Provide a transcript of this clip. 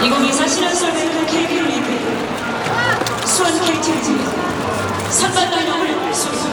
2024 신한솔뱅크 KBO 리그 수원 KT팀 선발 라인업을 소개